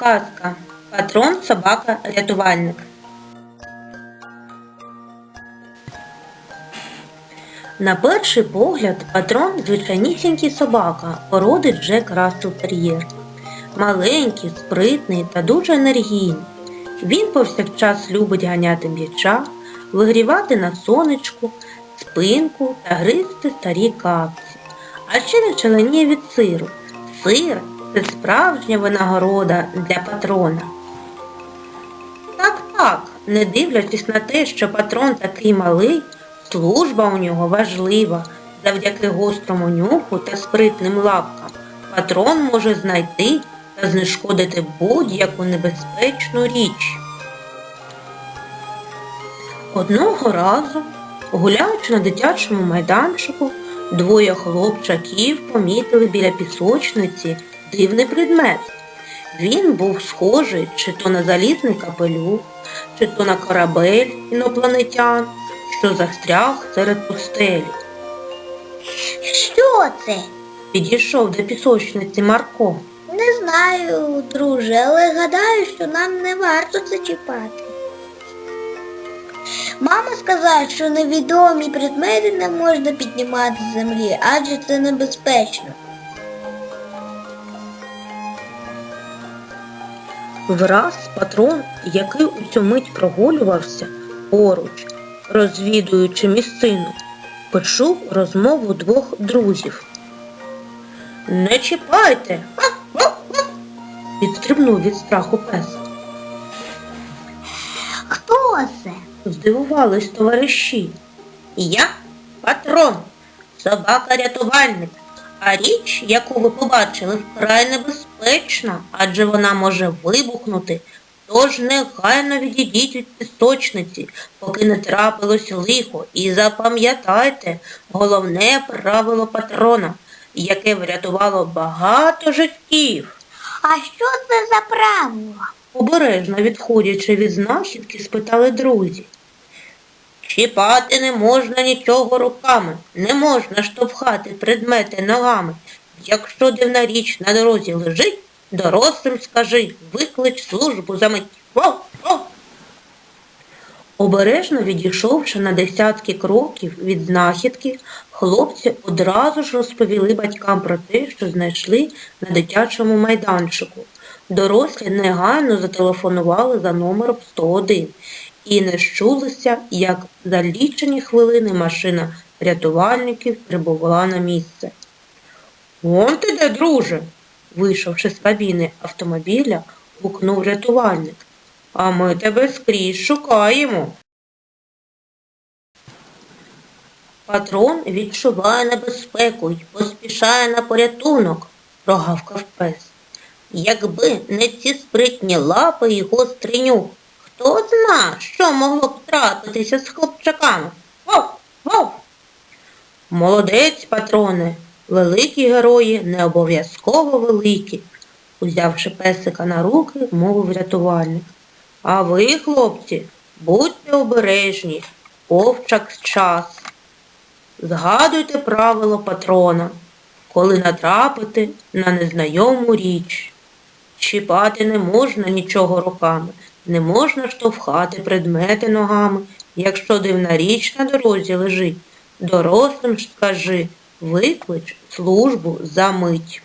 Казка. Патрон, собака, рятувальник. На перший погляд патрон звичайнісінький собака, породи Джек Рассел Тер'єр. Маленький, спритний та дуже енергійний. Він повсякчас любить ганяти м'яча, вигрівати на сонечку, спинку та гризти старі капці. А ще не членіє від сиру. Сир це справжня винагорода для патрона. Так, так, не дивлячись на те, що патрон такий малий, служба у нього важлива. Завдяки гострому нюху та спритним лапкам патрон може знайти та знешкодити будь-яку небезпечну річ. Одного разу, гуляючи на дитячому майданчику, двоє хлопчаків помітили біля пісочниці дивний предмет. Він був схожий чи то на залізний капелюх, чи то на корабель інопланетян, що застряг серед пустелі. Що це? Підійшов до пісочниці Марко. Не знаю, друже, але гадаю, що нам не варто це чіпати. Мама сказала, що невідомі предмети не можна піднімати з землі, адже це небезпечно. Враз патрон, який у цю мить прогулювався поруч, розвідуючи місцину, почув розмову двох друзів. Не чіпайте. Відстрибнув від страху пес. Хто це? Здивувались товариші. Я патрон, собака-рятувальник. А річ, яку ви побачили, вкрай небезпечна, адже вона може вибухнути. Тож негайно відійдіть від пісочниці, поки не трапилось лихо. І запам'ятайте головне правило патрона, яке врятувало багато життів. А що це за правило? Обережно відходячи від знахідки, спитали друзі. Чіпати не можна нічого руками, не можна штовхати предмети ногами. Якщо дивна річ на дорозі лежить, дорослим скажи, виклич службу за мить. Вов, вов. Обережно відійшовши на десятки кроків від знахідки, хлопці одразу ж розповіли батькам про те, що знайшли на дитячому майданчику. Дорослі негайно зателефонували за номером 101 і не щулися, як за лічені хвилини машина рятувальників прибула на місце. Вон ти де, друже, вийшовши з кабіни автомобіля, гукнув рятувальник. А ми тебе скрізь шукаємо. Патрон відчуває небезпеку й поспішає на порятунок, прогавкав пес. Якби не ці спритні лапи і гострий нюх, хто зна, що могло б трапитися з хлопчаками. Вов, вов. Молодець, патроне, великі герої не обов'язково великі, узявши песика на руки, мовив рятувальник. А ви, хлопці, будьте обережні, повчак час. Згадуйте правило патрона, коли натрапите на незнайому річ. Чіпати не можна нічого руками, не можна штовхати предмети ногами, якщо дивна річ на дорозі лежить. Дорослим скажи, виклич службу за мить.